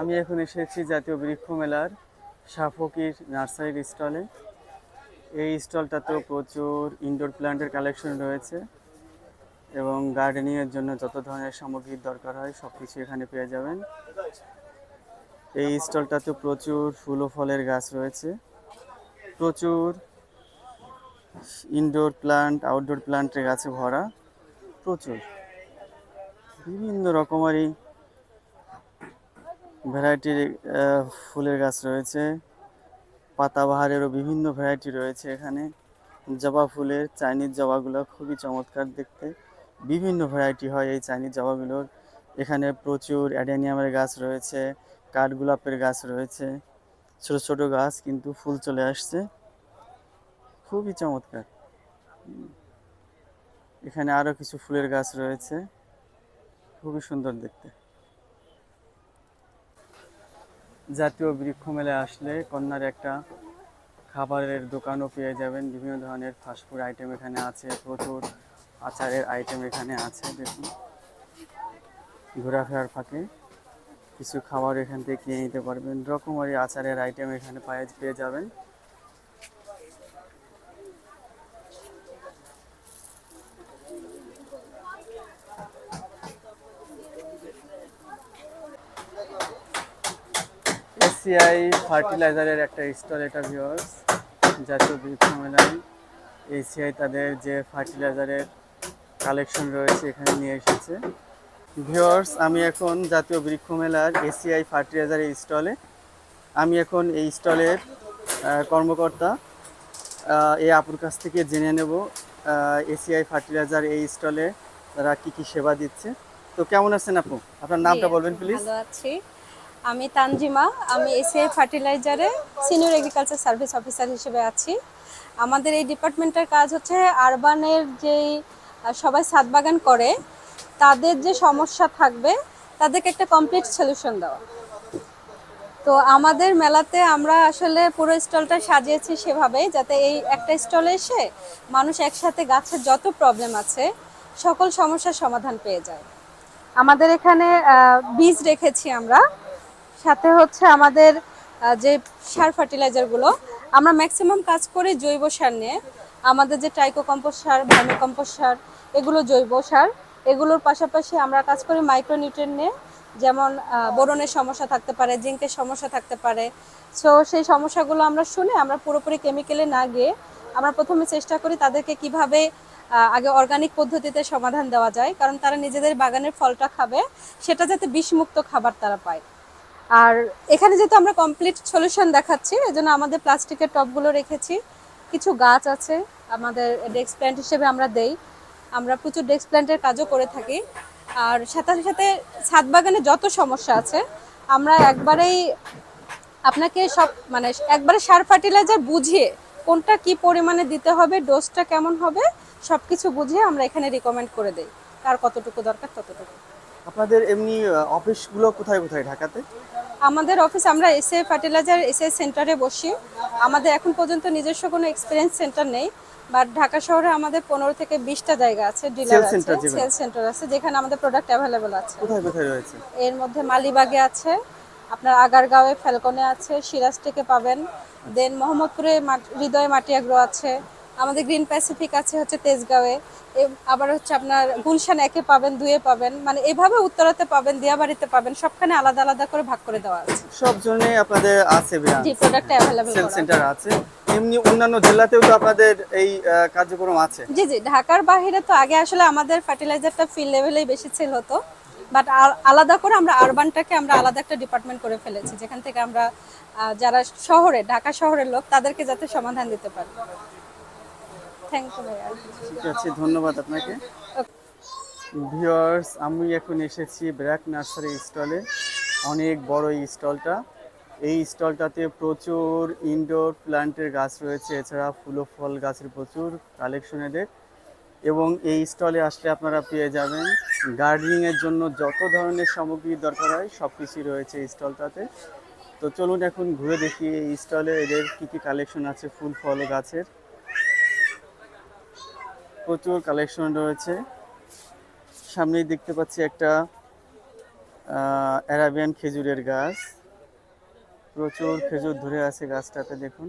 আমি এখন এসেছি জাতীয় বৃক্ষ মেলার সাফকির নার্সারির স্টলে। এই স্টলটাতেও প্রচুর ইনডোর প্ল্যান্টের কালেকশন রয়েছে এবং গার্ডেনিংয়ের জন্য যত ধরনের সামগ্রীর দরকার হয় সব কিছু এখানে পেয়ে যাবেন। এই স্টলটাতে প্রচুর ফুল ও ফলের গাছ রয়েছে। প্রচুর ইনডোর প্ল্যান্ট আউটডোর প্ল্যান্টের গাছে ভরা প্রচুর। বিভিন্ন রকমারি ভ্যারাইটির ফুলের গাছ রয়েছে। পাতাবাহারেরও বিভিন্ন ভ্যারাইটি রয়েছে এখানে। জবা ফুলের, চাইনিজ জবাগুলো খুবই চমৎকার দেখতে। বিভিন্ন ভ্যারাইটি হয় এই চাইনিজ জবাগুলোর। এখানে প্রচুর অ্যাডেনিয়ামের গাছ রয়েছে, কাঠগোলাপের গাছ রয়েছে। ছোট ছোট গাছ কিন্তু ফুল চলে আসছে। খুবই চমৎকার। এখানে আরও কিছু ফুলের গাছ রয়েছে। খুবই সুন্দর দেখতে। জাতীয় বৃক্ষ মেলায় আসলে কন্যার একটা খাবারের দোকানও পেয়ে যাবেন। বিভিন্ন ধরনের ফাস্টফুড আইটেম এখানে আছে, প্রচুর আচারের আইটেম এখানে আছে, দেখুন। ঘোরাফেরার ফাঁকে কিছু খাবার এখান থেকে কিনে নিতে পারবেন। রকমারি আচারের আইটেম এখানে পায়ে যাবেন। এসিআই ফার্টিলাইজারের একটা স্টল এটা ভিওর্স জাতীয় বৃক্ষ মেলায় এসিআই তাদের যে ফার্টিলাইজারের কালেকশন রয়েছে এখানে নিয়ে এসেছে। ভিওর্স আমি এখন জাতীয় বৃক্ষ মেলার এসিআই ফার্টিলাইজারের স্টলে আমি এখন এই স্টলের কর্মকর্তা এই আপুর কাছ থেকে জেনে নেব এসিআই ফার্টিলাইজার এই স্টলে তারা কি কি সেবা দিচ্ছে। তো কেমন আছেন আপু? আপনার নামটা বলবেন প্লিজ ভালো আছি। আমি তানজিমা, আমি এসিআই ফার্টিলাইজারে সিনিয়র এগ্রিকালচার সার্ভিস অফিসার হিসেবে আছি। আমাদের এই ডিপার্টমেন্টের কাজ হচ্ছে আরবানের যেই সবাই ছাদ বাগান করে, তাদের যে সমস্যা থাকবে, তাদেরকে একটা কমপ্লিট সলিউশন দেওয়া। তো আমাদের মেলাতে আমরা আসলে পুরো স্টলটা সাজিয়েছি সেভাবে যাতে এই একটা স্টলে এসে মানুষ একসাথে গাছের যত প্রবলেম আছে, সকল সমস্যার সমাধান পেয়ে যায়। আমাদের এখানে বীজ রেখেছি আমরা। সাথে হচ্ছে আমাদের যে সার ফার্টিলাইজারগুলো আমরা ম্যাক্সিমাম কাজ করি জৈব সার নিয়ে। আমাদের যে টাইকো কম্পোস্ট সার ভার্মি কম্পোস্ট সার, এগুলো জৈব সার। এগুলোর পাশাপাশি আমরা কাজ করি মাইক্রোনিউট্রিয়েন্ট নিয়ে, যেমন বোরনের সমস্যা থাকতে পারে, জিঙ্কের সমস্যা থাকতে পারে। সো সেই সমস্যাগুলো আমরা শুনে আমরা পুরোপুরি কেমিক্যালে না গিয়ে আমরা প্রথমে চেষ্টা করি তাদেরকে কীভাবে আগে অর্গানিক পদ্ধতিতে সমাধান দেওয়া যায়। কারণ তারা নিজেদের বাগানের ফলটা খাবে, সেটা যাতে বিষমুক্ত খাবার তারা পায়। আর এখানে যেহেতু আমরা কমপ্লিট সলিউশন দেখাচ্ছি, এজন্য আমাদের প্লাস্টিকের টবগুলো রেখেছি। কিছু গাছ আছে, আমাদের ডেস্ক প্ল্যান্ট হিসেবে আমরা দেই। আমরা প্রচুর ডেস্ক প্ল্যান্টের কাজও করে থাকি। আর সাথে সাথে ছাদ বাগানে যত সমস্যা আছে, আমরা একবারেই আপনাকে সব মানে একবারে সার ফার্টিলাইজার বুঝিয়ে কোনটা কি পরিমাণে দিতে হবে ডোজটা কেমন হবে সব কিছু বুঝিয়ে আমরা এখানে রিকমেন্ড করে দেই। কার কতটুকু দরকার ততটুকু। আপনাদের এমনি অফিসগুলো কোথায় কোথায়? ঢাকাতে? আমাদের অফিস আমরা এসএ ফার্টিলাইজার এসএ সেন্টারে বসি। আমাদের এখন পর্যন্ত নিজস্ব কোনো এক্সপিরিয়েন্স সেন্টার নেই বাট ঢাকা শহরে আমাদের পনেরো থেকে বিশটা জায়গা আছে ডিলার আছে সেল সেন্টার আছে যেখানে আমাদের প্রোডাক্ট অ্যাভেলেবল আছে। কোথায় কোথায় রয়েছে? এর মধ্যে মালিবাগে আছে আপনার আগারগাঁওয়ে ফ্যালকনে আছে সিরাজ থেকে পাবেন দেন মোহাম্মদপুরে হৃদয় মাটি আগ্রো আছে আমাদের গ্রিন প্যাসিফিক আছে হচ্ছে তেজগাঁওয়ে। আবার হচ্ছে আপনার গুলশান একে পাবেন দুয়ে পাবেন। মানে এভাবে উত্তরাতে পাবেন দিয়াবাড়িতে পাবেন সবখানে আলাদা আলাদা করে ভাগ করে দেওয়া আছে। সব জন্য আপনাদের আছে জি প্রোডাক্ট সেল সেন্টার আছে। এমনি অন্যান্য জেলাতেও তো আপনাদের এই কার্যক্রম আছে। জি জি ঢাকার বাইরে তো আগে আসলে আমাদের ফার্টিলাইজারটা ফিল লেভেলেই বেশি সেল হতো। বাট আলাদা করে আমরা আরবানটাকে আমরা আলাদা একটা ডিপার্টমেন্ট করে ফেলেছি। যেখান থেকে আমরা যারা শহরে ঢাকা শহরের লোক তাদেরকে যাতে সমাধান দিতে পারি। ঠিক আছে, ধন্যবাদ আপনাকে। ভিউয়ার্স আমি এখন এসেছি ব্র্যাক নার্সারি স্টলে। অনেক বড় এই স্টলটা। এই স্টলটাতে প্রচুর ইনডোর প্ল্যান্টের গাছ রয়েছে, এছাড়া ফুল ও ফল গাছের প্রচুর কালেকশন এদের। এবং এই স্টলে আসলে আপনারা পেয়ে যাবেন গার্ডেনিংয়ের জন্য যত ধরনের সামগ্রী দরকার হয়, সব কিছুই রয়েছে এই স্টলটাতে। তো চলুন এখন ঘুরে দেখি এই স্টলে এদের কী কী কালেকশন আছে, ফুল ফল গাছের। প্রচুর কালেকশন রয়েছে। সামনেই দেখতে পাচ্ছি একটা অ্যারাবিয়ান খেজুরের গাছ। প্রচুর খেজুর ধরে আছে গাছটাতে, দেখুন।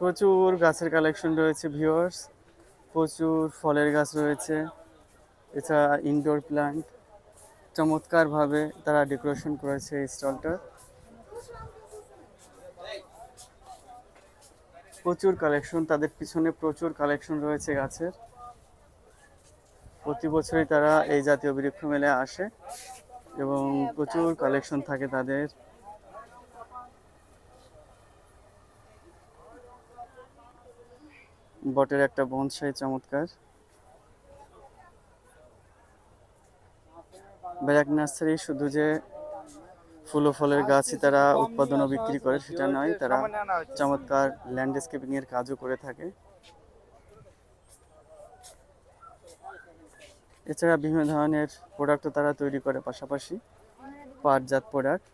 প্রচুর গাছের কালেকশন রয়েছে ভিউয়ার্স প্রচুর ফলের গাছ রয়েছে। এছাড়া ইনডোর প্ল্যান্ট চমৎকারভাবে তারা ডেকোরেশন করেছে এই স্টলটা। প্রচুর কালেকশন তাদের পিছনে প্রচুর কালেকশন রয়েছে গাছের। প্রতি বছরই তারা এই জাতীয় বৃক্ষ মেলে আসে এবং প্রচুর কালেকশন থাকে তাদের। বটের একটা বনসাই চমৎকার। ব্যারাক নার্সারি, শুধু যে ফুল ও ফলের গাছই তারা উৎপাদন ও বিক্রি করে, সেটা নয়, তারা চমৎকার ল্যান্ডস্কেপিং এর কাজও করে থাকে। এছাড়া বিভিন্ন ধরনের প্রোডাক্টও তারা তৈরি করে, পাশাপাশি পাটজাত প্রোডাক্ট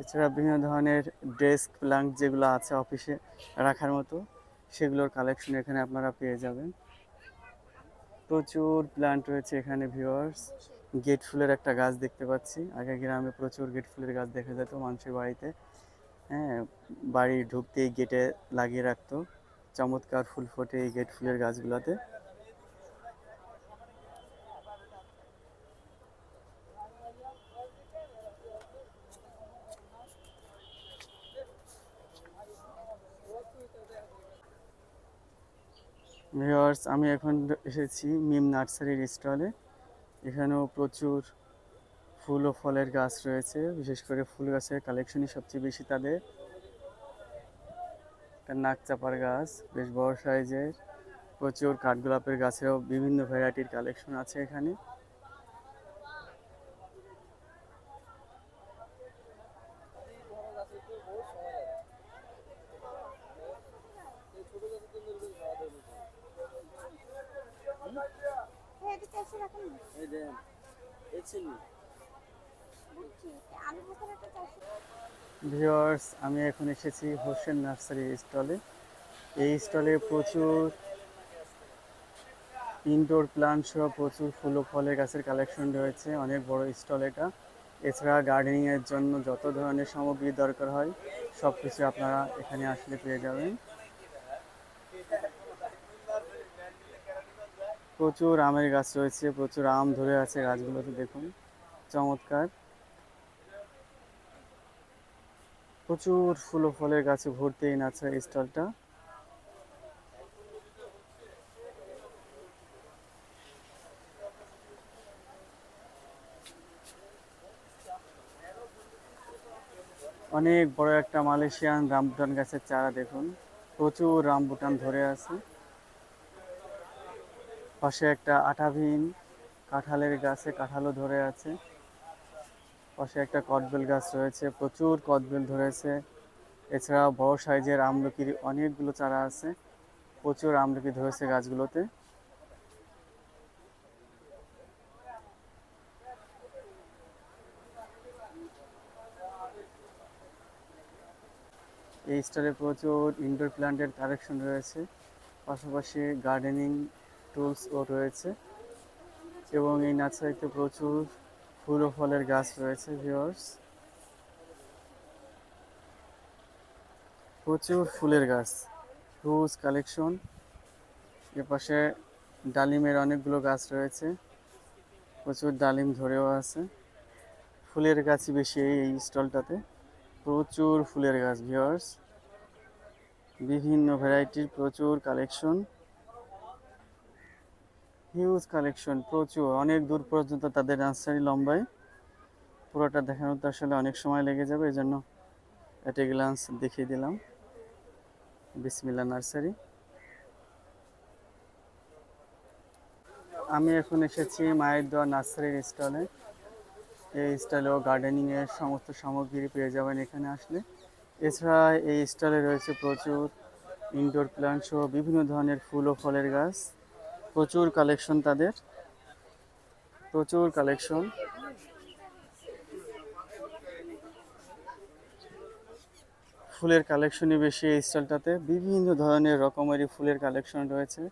এছাড়া বিভিন্ন ধরনের ডেস্ক, প্লাঙ্ক যেগুলো আছে অফিসে রাখার মতো, সেগুলোর কালেকশন এখানে আপনারা পেয়ে যাবেন। প্রচুর প্ল্যান্ট রয়েছে এখানে ভিউয়ার্স গেট ফুলের একটা গাছ দেখতে পাচ্ছি। আগে গ্রামে প্রচুর গেট ফুলের গাছ দেখা যেত মানুষের বাড়িতে। হ্যাঁ বাড়ি ঢুকতেই গেটে লাগিয়ে রাখতো। চমৎকার ফুল ফোটে এই গেট ফুলের গাছগুলোতে। ভিউয়ার্স আমি এখন এসেছি মিম নার্সারির স্টলে এখানেও প্রচুর ফুল ও ফলের গাছ রয়েছে। বিশেষ করে ফুল গাছের কালেকশনই সবচেয়ে বেশি তাদের। নাক নাকচাপার গাছ, বেশ বড় সাইজের। প্রচুর কাঠগোলাপের গাছেরও বিভিন্ন ভ্যারাইটির কালেকশন আছে এখানে। ভিউয়ার্স আমি এখন এসেছি হোসেন নার্সারি স্টলে। এই স্টলে প্রচুর ইনডোর প্লান্ট সহ প্রচুর ফুল ও ফলের গাছের কালেকশন রয়েছে। অনেক বড় স্টল এটা। এছাড়া গার্ডেনিং এর জন্য যত ধরনের সামগ্রী দরকার হয় সব কিছু আপনারা এখানে আসলে পেয়ে যাবেন। প্রচুর আমের গাছ রয়েছে, প্রচুর আম ধরে আছে গাছগুলোতে, দেখুন, চমৎকার। প্রচুর ফুল ও ফলের গাছে ভর্তি এই নার্সারি স্টলটা। অনেক বড় একটা মালয়েশিয়ান রামবুটান গাছের চারা, দেখুন, প্রচুর রামবুটান ধরে আছে। পাশে একটা আঠাভিন কাঁঠালের গাছে কাঁঠালও ধরে আছে। পাশে একটা কদবেল গাছ রয়েছে, প্রচুর কদবেল ধরেছে। এছাড়া বড় সাইজের আমলকির অনেকগুলো চারা আছে, প্রচুর আমলকি ধরেছে গাছগুলোতে। এই স্টলে প্রচুর ইনডোর প্ল্যান্টের কালেকশন রয়েছে, পাশাপাশি গার্ডেনিং টুলসও রয়েছে। এবং এই নার্সারিতে প্রচুর ফুল ও ফলের গাছ রয়েছে ভিউয়ার্স প্রচুর ফুলের গাছ হিউজ কালেকশন এপাশে ডালিমের অনেকগুলো গাছ রয়েছে, প্রচুর ডালিম ধরেও আছে। ফুলের গাছই বেশি এই স্টলটাতে। প্রচুর ফুলের গাছ ভিউয়ার্স বিভিন্ন ভ্যারাইটির প্রচুর কালেকশন হিউজ কালেকশন প্রচুর। অনেক দূর পর্যন্ত তাদের নার্সারি লম্বায়। পুরোটা দেখানো তো আসলে অনেক সময় লেগে যাবে এই জন্য এটে গ্লান্স দেখিয়ে দিলাম। বিসমিল্লা নার্সারি। আমি এখন এসেছি মায়ের দোয়া নার্সারির স্টলে। এই স্টলেও গার্ডেনিংয়ের সমস্ত সামগ্রী পেয়ে যাবেন এখানে আসলে। এছাড়া এই স্টলে রয়েছে প্রচুর ইনডোর প্ল্যান্ট সহ বিভিন্ন ধরনের ফুল ও ফলের গাছ। প্রচুর কালেকশন তাদের। প্রচুর কালেকশন। ফুলের কালেকশনই বেশি এই স্টলটাতে বিভিন্ন ধরনের রকমেরই ফুলের কালেকশন রয়েছে।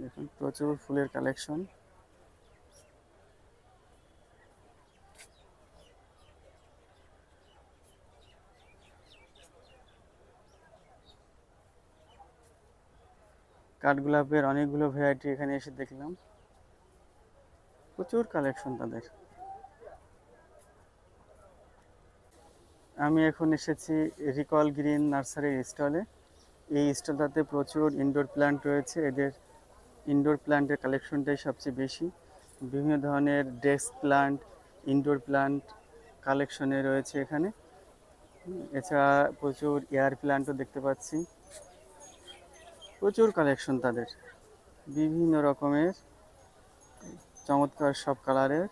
দেখুন, প্রচুর ফুলের কালেকশন। কাঠগোলাপের অনেকগুলো ভ্যারাইটি এখানে এসে দেখলাম। প্রচুর কালেকশন তাদের। আমি এখন এসেছি রিকল গ্রিন নার্সারির স্টলে এই স্টলটাতে প্রচুর ইনডোর প্ল্যান্ট রয়েছে। এদের ইনডোর প্ল্যান্টের কালেকশনটাই সবচেয়ে বেশি। বিভিন্ন ধরনের ডেস্ক প্ল্যান্ট ইনডোর প্ল্যান্ট কালেকশনে রয়েছে এখানে। এছাড়া প্রচুর এয়ার প্ল্যান্টও দেখতে পাচ্ছি। প্রচুর কালেকশন তাদের। বিভিন্ন রকমের, চমৎকার সব কালারের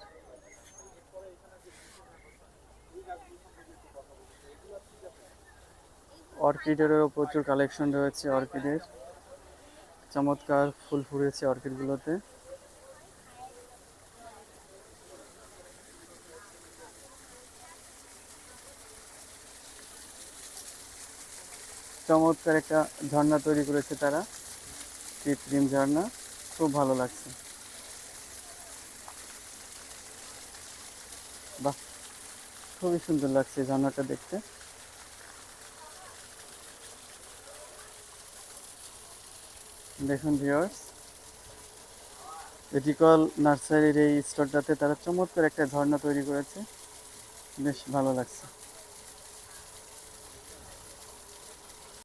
অর্কিডেরও প্রচুর কালেকশন রয়েছে অর্কিডের। চমৎকার ফুল ফুটেছে অর্কিডগুলোতে। চমৎকার একটা ঝর্ণা তৈরি করেছে তারা। কৃত্রিম ঝর্ণা। খুব ভালো লাগছে। বাহ, খুবই সুন্দর লাগছে ঝর্ণাটা দেখতে। দেখুন ভিউয়ার্স এটিকল নার্সারির এই স্টোরটাতে তারা চমৎকার একটা ঝর্ণা তৈরি করেছে। বেশ ভালো লাগছে।